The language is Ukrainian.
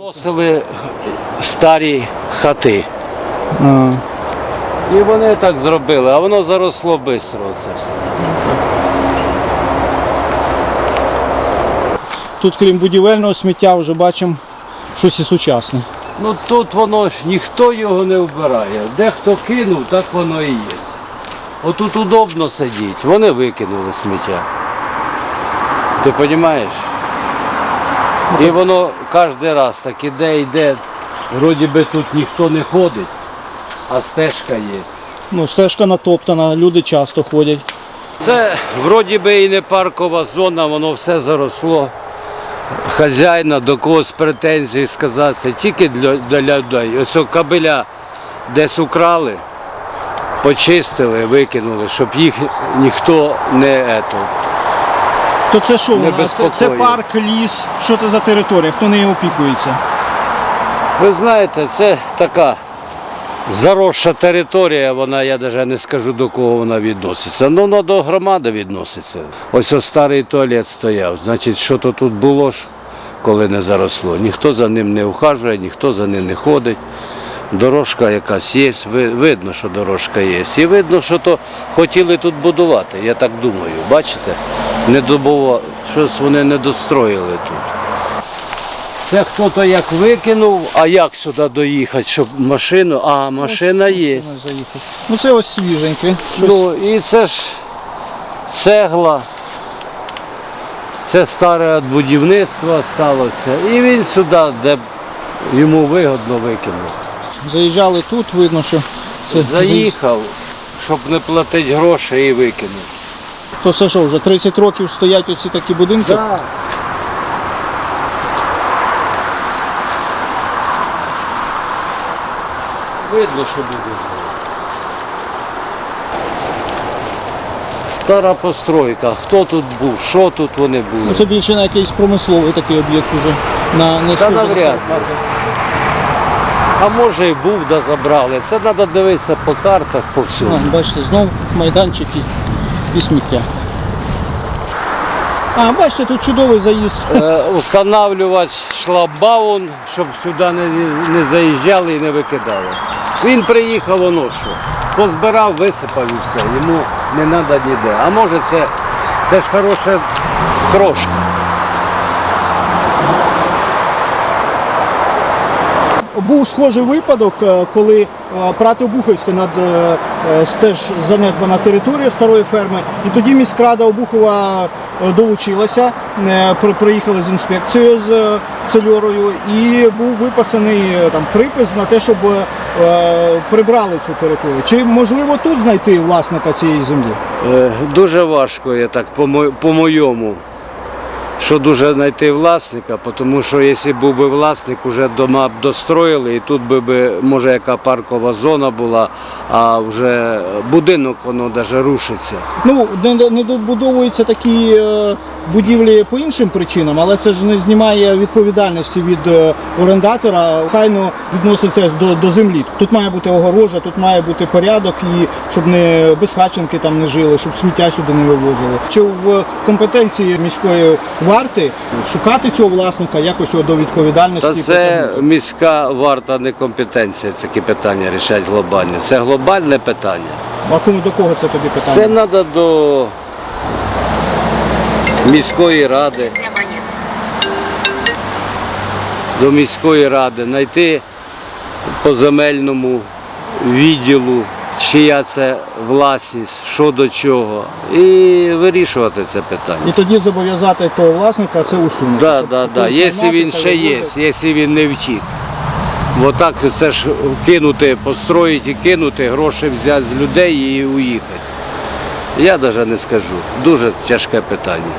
Зносили старі хати. А, І вони так зробили, а воно заросло швидко це все. Тут, крім будівельного сміття, вже бачимо щось і сучасне. Ну тут воно ж ніхто його не вбирає. Дехто кинув, так воно і є. Отут удобно сидіти, вони викинули сміття. Ти розумієш? І воно кожен раз так іде, йде. Вроді би тут ніхто не ходить, а стежка є. Ну, стежка натоптана, люди часто ходять. Це вроді би і не паркова зона, воно все заросло. Хазяїна до когось претензій сказати, тільки для, для людей. Ось о кабеля десь украли, почистили, викинули, щоб їх ніхто не ето. То це що? Не? Це, це парк, ліс. Що це за територія? Хто нею опікується? Ви знаєте, це така заросша територія, вона, я навіть не скажу до кого вона відноситься. Ну, вона до громади відноситься. Ось ось старий туалет стояв. Значить, що то тут було ж, коли не заросло. Ніхто за ним не ухажує, ніхто за ним не ходить. Дорожка якась є, видно, що дорожка є. І видно, що то хотіли тут будувати, я так думаю. Бачите? Не добува... Щось вони не достроїли тут. Це хто-то як викинув, а як сюди доїхати, щоб машину, а машина є. Ну це ось свіженьке. Ну і це ж цегла. Це старе від будівництва сталося. І він сюди, де йому вигодно викинув. Заїжджали тут, видно, що це Заїхав, щоб не платити гроші і викинув. То це що, вже 30 років стоять оці такі будинки? Так. Видно, що буде. Стара постройка. Хто тут був? Що тут вони Ну, були? це більше на якийсь промисловий такий об'єкт вже. На, не Та на навряд. А може і був, да забрали. Це треба дивитися по картах, по всьому. А, бачите, знов майданчики і сміття. А, бачите, тут чудовий заїзд. Е, Устанавлювати шлагбаун, щоб сюди не, не заїжджали і не викидали. Він приїхав, воно що. Позбирав, висипав і все. Йому не треба ніде. А може це, це ж хороша крошка. Був схожий випадок, е, коли е, Прати-Обухівська над е, теж занедбана територія старої ферми, і тоді міськрада Обухова долучилася, приїхали з інспекцією з цельорою, і був виписаний там припис на те, щоб прибрали цю територію. Чи можливо тут знайти власника цієї землі? Дуже важко, я так по-мо- по-моєму, що дуже знайти власника, тому що якщо був би власник, вже дома б достроїли, і тут би, може яка паркова зона була, а вже будинок воно навіть рушиться. Ну, не, добудовуються такі е, будівлі по іншим причинам, але це ж не знімає відповідальності від е, орендатора. Хайно відноситься до, до землі. Тут має бути огорожа, тут має бути порядок, і щоб не безхатченки там не жили, щоб сміття сюди не вивозили. Чи в компетенції міської варти шукати цього власника, якось його до відповідальності? Та це міська варта некомпетенція, такі питання рішать глобальні. Це глобальне питання. А кому до кого це тобі питання? Це треба до міської ради. До міської ради, знайти по земельному відділу, чия це власність, що до чого, і вирішувати це питання. І тоді зобов'язати того власника це усунути. Так, так, так. Якщо він ще є, якщо він не втік. Отак це ж кинути, построїти і кинути, гроші взяти з людей і уїхати. Я навіть не скажу. Дуже тяжке питання.